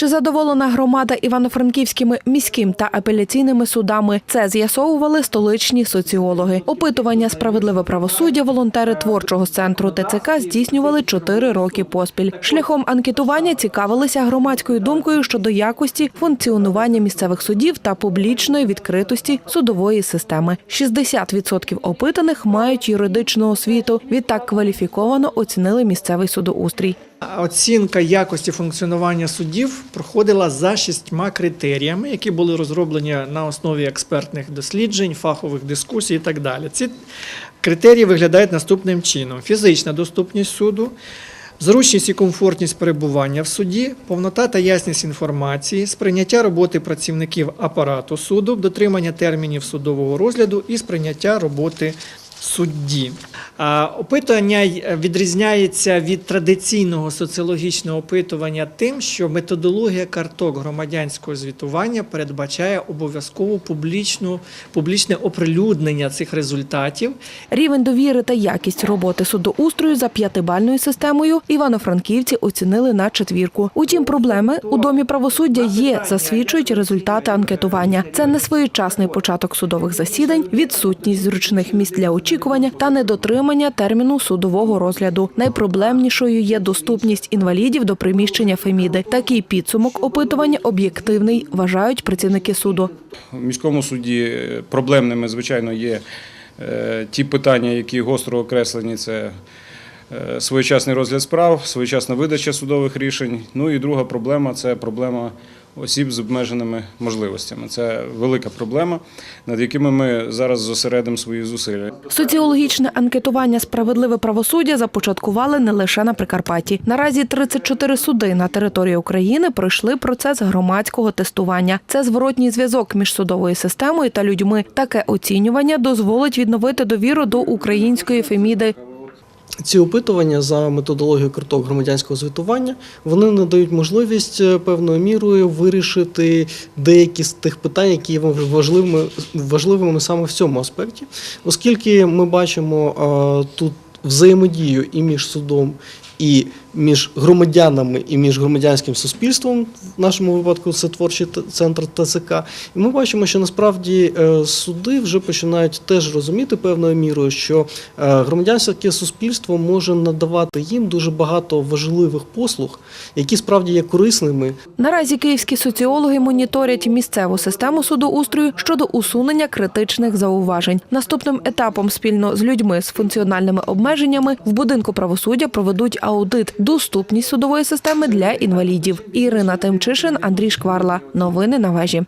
Чи задоволена громада івано-франківськими міським та апеляційними судами? Це з'ясовували столичні соціологи. Опитування справедливе правосуддя волонтери творчого центру ТЦК здійснювали чотири роки поспіль. Шляхом анкетування цікавилися громадською думкою щодо якості функціонування місцевих судів та публічної відкритості судової системи. 60% опитаних мають юридичну освіту. Відтак кваліфіковано оцінили місцевий судоустрій. Оцінка якості функціонування судів проходила за шістьма критеріями, які були розроблені на основі експертних досліджень, фахових дискусій і так далі. Ці критерії виглядають наступним чином: фізична доступність суду. Зручність і комфортність перебування в суді, повнота та ясність інформації, сприйняття роботи працівників апарату суду, дотримання термінів судового розгляду і сприйняття роботи судді. Опитування відрізняється від традиційного соціологічного опитування тим, що методологія карток громадянського звітування передбачає обов'язково публічну, публічне оприлюднення цих результатів Рівень довіри та якість роботи судоустрою за п'ятибальною системою івано-франківці оцінили на четвірку. Утім, проблеми у домі правосуддя є, засвідчують результати анкетування. Це несвоєчасний початок судових засідань, відсутність зручних місць для очікування та недотримання терміну судового розгляду. Найпроблемнішою є доступність інвалідів до приміщення Феміди. Такий підсумок опитування об'єктивний, вважають працівники суду. У міському суді е, проблемними, звичайно, є е, ті питання, які гостро окреслені. Це своєчасний розгляд справ, своєчасна видача судових рішень. Ну і друга проблема це проблема осіб з обмеженими можливостями. Це велика проблема, над якими ми зараз зосередимо свої зусилля. Соціологічне анкетування Справедливе правосуддя започаткували не лише на Прикарпатті. Наразі 34 суди на території України пройшли процес громадського тестування. Це зворотній зв'язок між судовою системою та людьми. Таке оцінювання дозволить відновити довіру до української феміди. Ці опитування за методологією карток громадянського звітування вони надають можливість е, певною мірою вирішити деякі з тих питань, які є важливими, важливими саме в цьому аспекті, оскільки ми бачимо е, тут взаємодію і між судом, і між громадянами, і між громадянським суспільством, в нашому випадку це творчий центр ТЦК. І ми бачимо, що насправді е, суди вже починають теж розуміти певною мірою, що е, громадянське суспільство може надавати їм дуже багато важливих послуг, які справді є корисними Наразі київські соціологи моніторять місцеву систему судоустрою щодо усунення критичних зауважень. Наступним етапом спільно з людьми з функціональними обмеженнями в будинку правосуддя проведуть аудит доступність судової системи для інвалідів. Ірина Тимчишин, Андрій Шкварла. Новини на вежі.